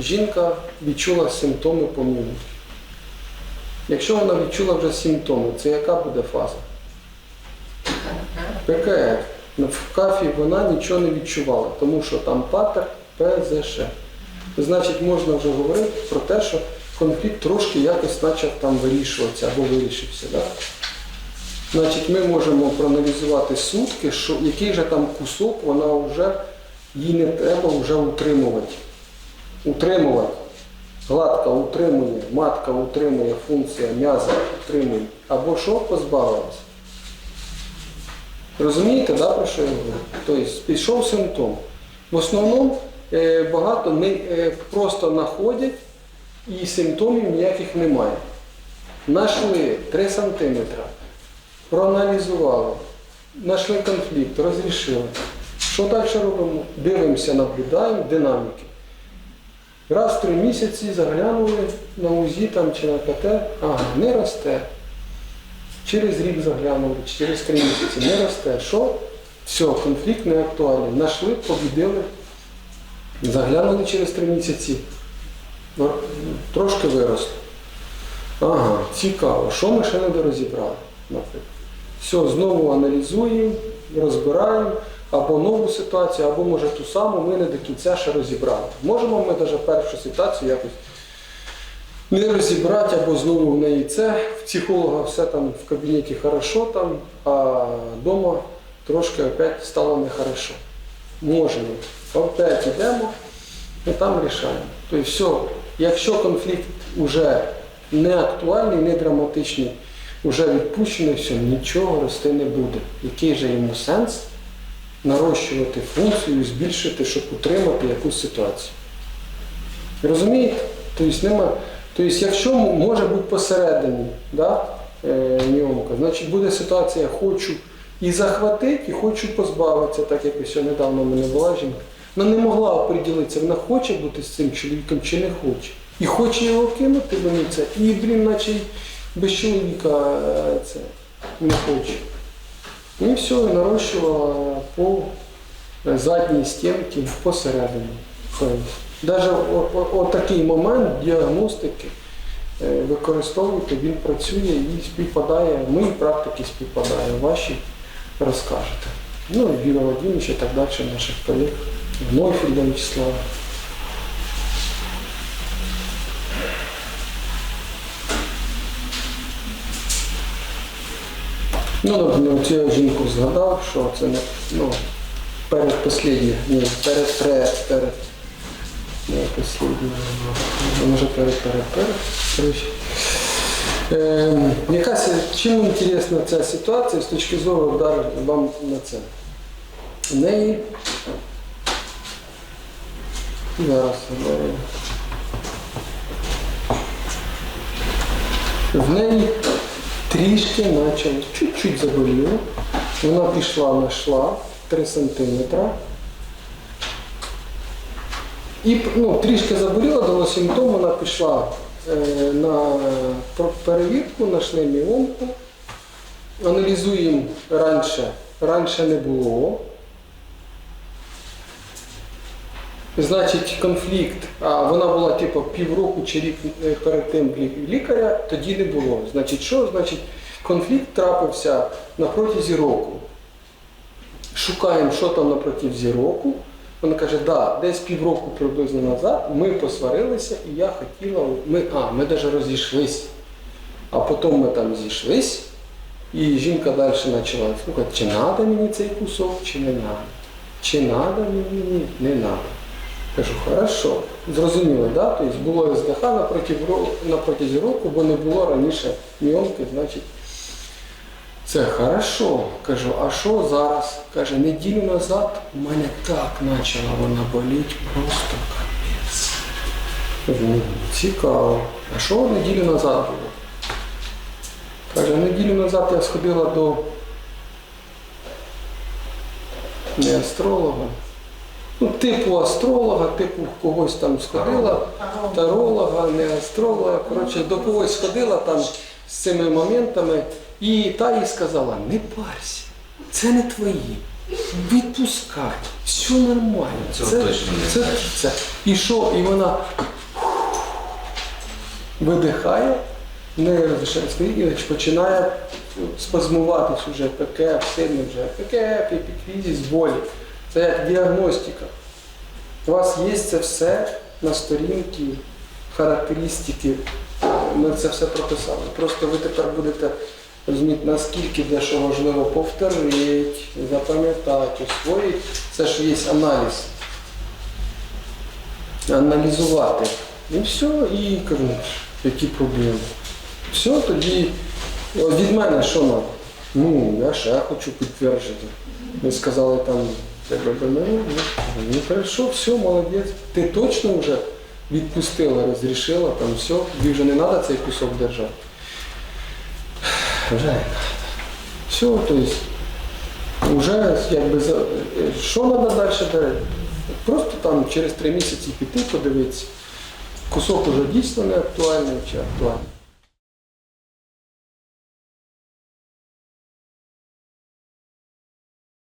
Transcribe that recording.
Жінка відчула симптоми помилки. Якщо вона відчула вже симптоми, це яка буде фаза? ПКФ. В кафі вона нічого не відчувала, тому що там патер ПЗШ. Значить, можна вже говорити про те, що конфлікт трошки якось почав там вирішуватися або вирішився. Да? Значить, ми можемо проаналізувати сутки, що який же там кусок вона вже їй не треба вже утримувати. Утримувати. Гладка утримує, матка утримує, функція м'яза утримує. Або що позбавилася. Розумієте, да, про що я говорю? Тобто пішов симптом. В основному е, багато не, е, просто знаходять і симптомів ніяких немає. Нашли 3 см, проаналізували, знайшли конфлікт, розрішили. Що далі робимо? Дивимося, наблюдаємо динаміки. Раз в три місяці заглянули на УЗІ там, чи на КТ, ага, не росте. Через рік заглянули, через три місяці не росте. Що? Все, конфлікт не актуальний. Нашли, побідили, заглянули через три місяці. Ну, Трошки виросло. Ага, цікаво. Що ми ще не дорозібрали, наприклад. Все, знову аналізуємо, розбираємо або нову ситуацію, або може ту саму ми не до кінця ще розібрали. Можемо ми навіть першу ситуацію якось не розібрати, або знову в неї це. В психолога все там в кабінеті хорошо, там, а вдома трошки опять стало нехорошо. Можемо. Опять йдемо і там рішаємо. Тобто все, якщо конфлікт вже не актуальний, не драматичний, вже відпущений, все, нічого рости не буде. Який же йому сенс нарощувати функцію, збільшити, щоб утримати якусь ситуацію? Розумієте? Тобто, нема, тобто якщо може бути посередині да, е, ньомка, значить буде ситуація хочу і захватити, і хочу позбавитися, так як ось недавно в мене була жінка. Вона не могла оприділитися, вона хоче бути з цим чоловіком чи не хоче. І хоче його кинути, мені це, і, блін, наче без чоловіка е, це не хоче. І все, нарощувала по задній стінці посередині. Навіть отакий момент діагностики е, використовуйте, він працює і співпадає, мої практики співпадає, ваші розкажете. Ну і Віра Вадимович і так далі, наших колег, Нойфільда Вячеслава. Ну, наприклад, цю жінку згадав, що це не ну, передпосліднє, ні, перед, перед, перед, не посліднє, ну, може перед, перед, перед. Е, якась, чим інтересна ця ситуація з точки зору вдару вам на це? В неї зараз говорю. В неї трішки почало, чуть-чуть заболіло. Вона пішла, знайшла 3 сантиметра. І ну, трішки заболіла, дало симптом, вона пішла е, на перевірку, знайшли міомку. Аналізуємо раніше. Раніше не було. Значить, конфлікт, а вона була типу півроку чи рік е, перед тим лікаря, тоді не було. Значить, що? Значить, конфлікт трапився на протязі року. Шукаємо, що там на протязі року. Вона каже, да, десь півроку приблизно назад ми посварилися, і я хотіла, ми, а, ми навіть розійшлися. А потім ми там зійшлись, і жінка далі почала слухати, чи треба мені цей кусок, чи не треба. Чи треба мені, не треба. Кажу, хорошо, зрозуміло, да? Тобто було СДХ на протязі, року, бо не було раніше міомки, значить. Це хорошо. Кажу, а що зараз? Каже, неділю назад у мене так почала вона боліти, просто капець. Ну, цікаво. А що неділю назад було? Каже, неділю назад я сходила до не астролога. Ну, типу астролога, типу когось там сходила, таролога, не астролога. Коротше, до когось сходила там з цими моментами, і та їй сказала, не парся, це не твої. Відпускай, все нормально. Точно не це, це. І що? І вона видихає, в неї і починає спазмуватись уже ПК, сильно вже ПК, епіквізіс, болі. Це як діагностика. У вас є це все на сторінці, характеристики. Ми це все прописали. Просто ви тепер будете розуміти, наскільки де що важливо повторити, запам'ятати, освоїти. Це ж є аналіз. Аналізувати. І все, і кажу, які проблеми. Все, тоді від мене що надо? Ну, я ще хочу підтверджити. Ви сказали там, тебе БМР, ну, ну все, молодець. Ти точно вже відпустила, розрішила, там все, тобі вже не треба цей кусок держати. Вже не треба. Все, то есть, вже якби за- що треба далі далі? Просто там через три місяці піти, подивитися. Кусок уже дійсно не актуальний чи актуальний.